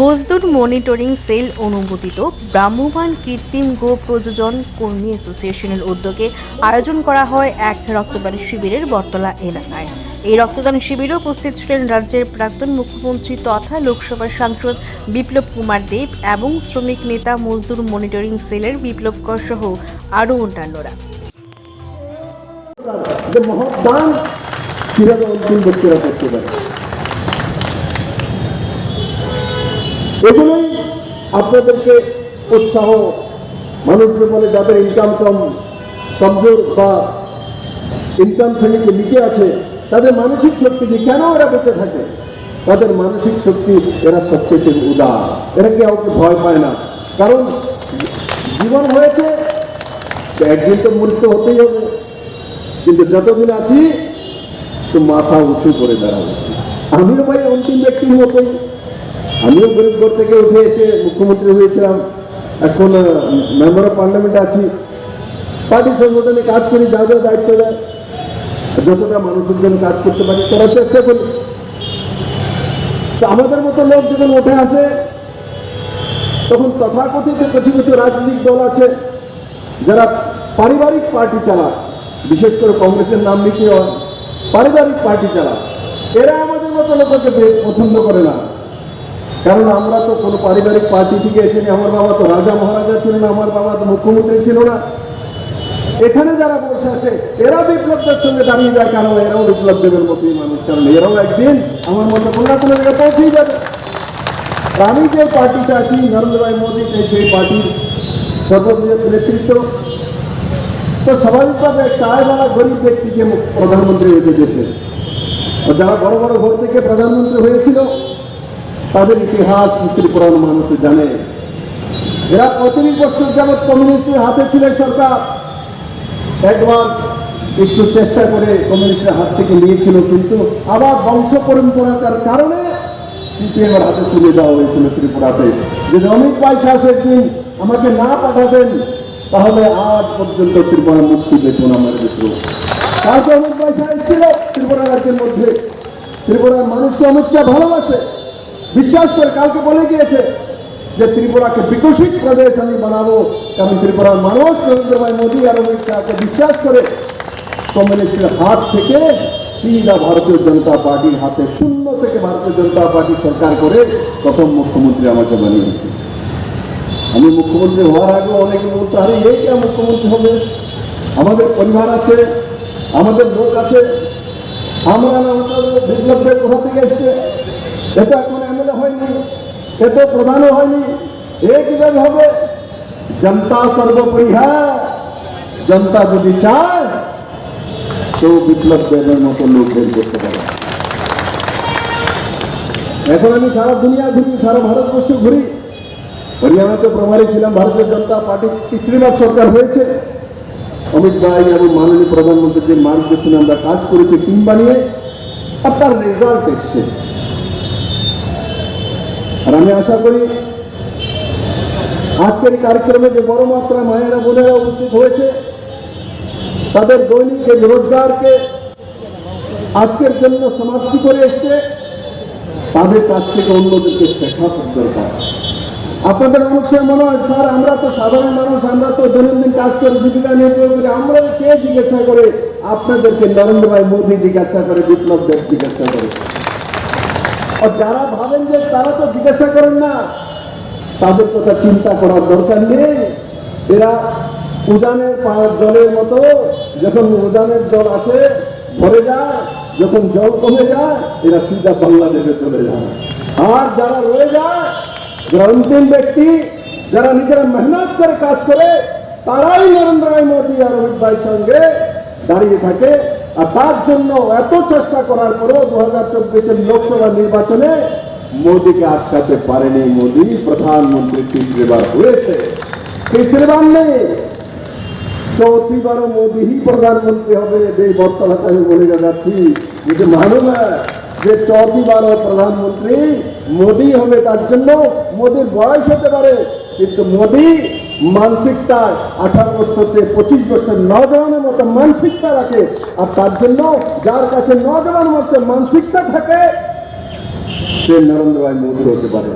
মজদুর monitoring cell অনুমোদিত ব্রাহ্মবান কৃত্রিম গো প্রযোজন কর্মী অ্যাসোসিয়েশনের উদ্যোগে আয়োজন করা হয় এক রক্তদান শিবিরের বটতলা এলাকায়। এই রক্তদান শিবিরে উপস্থিত ছিলেন রাজ্যের প্রাক্তন মুখ্যমন্ত্রী তথা লোকসভার সাংসদ বিপ্লব কুমার দেব এবং শ্রমিক নেতা মজদুর মনিটরিং সেলের বিপ্লব কর সহ আরও অন্যান্যরা। করতে পারে? এগুলোই আপনাদেরকে উৎসাহ মানুষজন বলে যাদের ইনকাম কম, কমজোর বা ইনকাম শ্রেণীতে নিচে আছে, তাদের মানসিক শক্তি কি কেন এরা বেঁচে থাকে? তাদের মানসিক শক্তি এরা সবচেয়ে উদার। এরা কাউকে ভয় পায় না। কারণ জীবন হয়েছে একদিন তো মৃত্যু হতেই হবে। কিন্তু যতদিন আছি, তো মাথা উঁচু করে দাঁড়াবো। আমিও ভাই অন্তিম ব্যক্তির মতোই আমিও গরিব থেকে উঠে এসে মুখ্যমন্ত্রী হয়েছিলাম। এখন মেম্বার অফ পার্লামেন্টে আছি। পার্টি সংগঠনে কাজ করি, যা যা দায়িত্ব দেয়, যতটা মানুষের জন্য কাজ করতে পারি করার চেষ্টা করি। তো আমাদের মতো লোক যখন উঠে আসে, তখন তথাকথিত কিছু কিছু রাজনৈতিক দল আছে, যারা পারিবারিক পার্টি চালায়। বিশেষ করে কংগ্রেসের নাম হয়, পারিবারিক পার্টি চালায়। এরা আমাদের মতো লোককে পছন্দ করে না। কারণ আমরা তো কোনো পারিবারিক পার্টি থেকে এসেনি, আমার বাবা তো রাজা মহারাজা ছিল না আমার বাবা তো মুখ্যমন্ত্রী ছিল না। এখানে যারা বসে আছে এরা বিপ্লবদের সঙ্গে দাঁড়িয়ে যায় কারণ এরাও বিপ্লব দেবের মতোই মানুষ কারণ এরাও একদিন আমার মতো কোনো কোনো জায়গায় পৌঁছেই যাবে। আমি যে পার্টিতে আছি, নরেন্দ্র ভাই মোদী সেই পার্টির সর্ববৃহৎ নেতৃত্ব। তো স্বাভাবিকভাবে চায়ওয়ালা গরিব ব্যক্তিকে প্রধানমন্ত্রী হয়েছে দেশে। যারা বড় বড় ঘর থেকে প্রধানমন্ত্রী হয়েছিল তাদের ইতিহাস ত্রিপুরার মানুষ জানে। এরা পঁয়ত্রিশ বছর যাবৎ কমিউনিস্টের হাতে ছিল সরকার। একবার একটু চেষ্টা করে কমিউনিস্টের হাত থেকে নিয়েছিল, কিন্তু আবার বংশ পরম্পরার কারণে সিপিএমের হাতে তুলে দেওয়া হয়েছিল ত্রিপুরাতে। যদি অমিত পয়সা সেদিন আমাকে না পাঠাতেন, তাহলে আজ পর্যন্ত ত্রিপুরা মুক্তি পেত না আমার মিত্র। কালকে অমিত পয়সা এসেছিল ত্রিপুরা রাজ্যের মধ্যে। ত্রিপুরার মানুষকে অমিত শাহ ভালোবাসে। বিশ্বাস করে কালকে বলে গিয়েছে যে ত্রিপুরাকে বিকশিত প্রদেশ আমি বানাবো। কারণ ত্রিপুরার মানুষ নরেন্দ্র ভাই মোদী আর অমিত শাহকে বিশ্বাস করে কমিউনিস্টের হাত থেকে সিধা ভারতীয় জনতা পার্টির হাতে শূন্য থেকে ভারতীয় জনতা পার্টি সরকার করে প্রথম মুখ্যমন্ত্রী আমাকে বানিয়েছে আমি মুখ্যমন্ত্রী হওয়ার আগে অনেকে বলতে আরে এই কে মুখ্যমন্ত্রী হবে। আমাদের পরিবার আছে, আমাদের লোক আছে। আমরা বিপ্লবদের কোথা থেকে এসছে? এটা এখন এটা প্রধানও হয়নি। এ কীভাবে হবে? জনতা সর্বোপরি হ্যাঁ জনতা যদি চায় তো বিপ্লব দেবের মতো লোক বের করতে পারে। এখন আমি সারা দুনিয়া ঘুরি, সারা ভারতবর্ষ ঘুরি। হরিয়ানাতে প্রভারী ছিলাম, ভারতীয় জনতা পার্টি তৃতীয়বার সরকার হয়েছে। অমিত ভাই এবং মাননীয় প্রধানমন্ত্রীর মার্গদর্শনে আমরা কাজ করেছি, টিম বানিয়ে। আর তার রেজাল্ট এসছে। আর আমি আশা করি আজকের কার্যক্রমে যে বড় মাত্রায় মায়েরা, বোনেরা উপস্থিত হয়েছে, তাদের দৈনিক রোজগারকে আজকের জন্য সমাপ্তি করে এসছে, তাদের কাছ থেকে অন্যদেরকে শেখা দরকার। আপনাদের অনেক সময় মনে হয়, স্যার, আমরা তো সাধারণ মানুষ, আমরা তো দৈনন্দিন কাজ করে জীবিকা নির্বাহ করি আমরা কে জিজ্ঞাসা করে আপনাদেরকে নরেন্দ্র ভাই মোদী জিজ্ঞাসা করে, বিপ্লব দেব জিজ্ঞাসা করে? আর যারা ভাবেন যে তারা তো জিজ্ঞাসা করেন না, তাদের কথা চিন্তা করার দরকার নেই। এরা উজানের জলের মতো, যখন উজানের জল আসে, ভরে যায়, যখন জল কমে যায়, এরা সিধা বাংলাদেশে চলে যায়। আর যারা রয়ে যায় অন্তিম ব্যক্তি, যারা নিজেরা মেহনত করে কাজ করে, তারাই নরেন্দ্র মোদী আর অমিত ভাইয়ের সঙ্গে দাঁড়িয়ে থাকে। আর তার জন্য এত চেষ্টা করার পরেও দু হাজার চব্বিশের লোকসভা নির্বাচনে মোদীকে আটকাতে পারেনি মোদী প্রধানমন্ত্রী তিসরেবার হয়েছে। তিসরেবার নেই। চৌথিবারও মোদী প্রধানমন্ত্রী হবে যে বর্তমানে আমি বলে যাচ্ছি যে মালুম যে চৌথিবারও প্রধানমন্ত্রী মোদী হবে তার জন্য। মোদীর বয়স হতে পারে, কিন্তু মোদী মানসিকতায় আঠারো বছর থেকে পঁচিশ বছর নজওয়ানের মতো মানসিকতা রাখে আর তার জন্য যার কাছে নজওয়ান মতো মানসিকতা থাকে, সে নরেন্দ্র ভাই মোদী হতে পারে